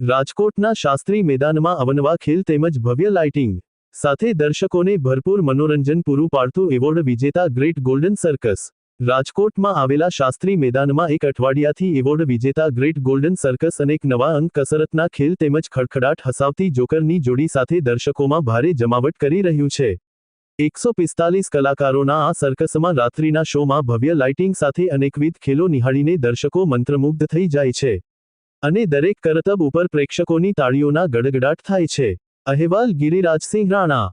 રાજકોટના શાસ્ત્રી મેદાનમાં અવનવા ખેલ તેમજ ભવ્ય લાઇટિંગ. સાથે દર્શકોને ભરપૂર મનોરંજન પૂરું પાડતું એવોર્ડ વિજેતા ગ્રેટ ગોલ્ડન સર્કસ. રાજકોટમાં આવેલા શાસ્ત્રી મેદાનમાં એક અઠવાડિયાથી એવોર્ડ વિજેતા ગ્રેટ ગોલ્ડન સર્કસ અનેક નવા અંક કસરતના ખેલ તેમજ ખડખડાટ હસાવતી જોકરની જોડી સાથે દર્શકોમાં ભારે જમાવટ કરી રહ્યું છે. એકસો પિસ્તાલીસ કલાકારોના આ સર્કસમાં રાત્રિના શોમાં ભવ્ય લાઇટિંગ સાથે અનેકવિધ ખેલો નિહાળીને દર્શકો મંત્રમુગ્ધ થઈ જાય છે. અને દરેક કરતબ ઉપર પ્રેક્ષકોની તાળીઓના ગડગડાટ થાય છે. અહેવાલ ગિરિરાજસિંહ રાણા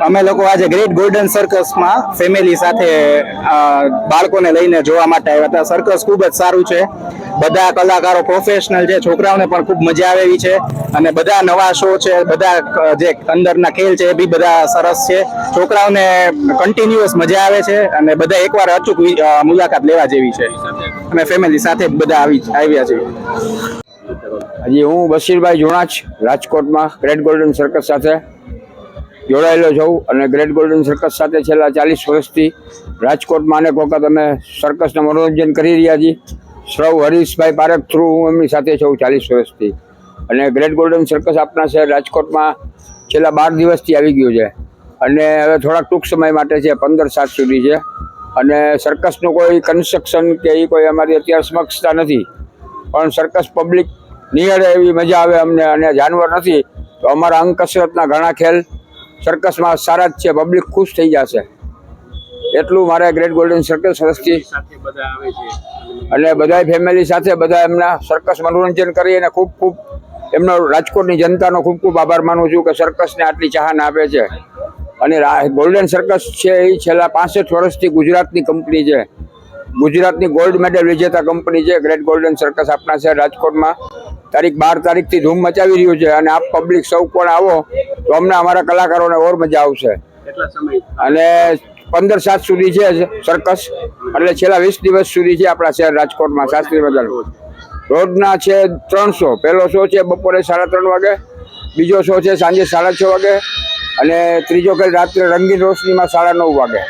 અમે લોકો આજે ગ્રેટ ગોલ્ડન સર્કસમાં ફેમિલી સાથે બાળકોને લઈને જોવા માટે આવ્યા હતા. સર્કસ ખૂબ જ સારું છે. બધા કલાકારો પ્રોફેશનલ છે. છોકરાઓને પણ ખૂબ મજા આવે એવી છે. અને બધા નવા શો છે. બધા જે અંદરના ખેલ છે એ બી બધા સરસ છે. છોકરાઓને કન્ટિન્યુઅસ મજા આવે છે અને બધા એકવાર અચૂક મુલાકાત લેવા જેવી છે. અને ફેમિલી સાથે બધા આવી, આવ્યા છે હજી હું બશીરભાઈ જુણાચ રાજકોટમાં ગ્રેટ ગોલ્ડન સર્કસ સાથે. જોડાયેલો છું અને ગ્રેટ ગોલ્ડન સર્કસ સાથે છેલ્લા ચાલીસ વર્ષથી રાજકોટમાં અનેક વખત અમે સર્કસનું મનોરંજન કરી રહ્યા છીએ. શ્રવ હરીશભાઈ પારેખ થ્રુ હું એમની સાથે છું ચાલીસ વર્ષથી. અને ગ્રેટ ગોલ્ડન સર્કસ આપણા શહેર રાજકોટમાં છેલ્લા બાર દિવસથી આવી ગયું છે. અને હવે થોડાક ટૂંક સમય માટે છે, પંદર સાત સુધી છે. અને સર્કસનું કોઈ કન્સ્ટ્રક્શન કે એ કોઈ અમારી અત્યારે સમક્ષતા નથી. પણ સર્કસ પબ્લિક નિયળે એવી મજા આવે અમને અને જાનવર નથી. તો અમારા અંગ કસરતના ઘણા ખેલ સર્કસમાં સારા જ છે પબ્લિક ખુશ થઈ જશે. એટલું મારે ગ્રેટ ગોલ્ડન સર્કસ વર્ષથી અને બધાય ફેમિલી સાથે બધા એમના સર્કસ મનોરંજન કરી અને ખૂબ ખૂબ એમનો રાજકોટની જનતાનો ખૂબ ખૂબ આભાર માનું છું કે સર્કસને આટલી ચાહન આપે છે. અને ગોલ્ડન સર્કસ છે એ છેલ્લા પાસઠ વર્ષથી ગુજરાતની કંપની છે. ગુજરાતની ગોલ્ડ મેડલ વિજેતા કંપની છે. ગ્રેટ ગોલ્ડન સર્કસ આપના છે રાજકોટમાં. તારીખ બાર તારીખથી ધૂમ મચાવી રહ્યું છે અને આપ પબ્લિક સૌ પણ આવો તો અમને અમારા કલાકારોને ઓર મજા આવશે. અને પંદર સાત સુધી છે સર્કસ એટલે છેલ્લા વીસ દિવસ સુધી છે આપણા શહેર રાજકોટમાં શાસ્ત્રી બદલ રોજના છે ત્રણસો. પહેલો શો છે બપોરે સાડા ત્રણ વાગે. બીજો શો છે સાંજે સાડા છ વાગે. અને ત્રીજો કઈ રાત્રે રંગીન રોશનીમાં સાડા નવ વાગે.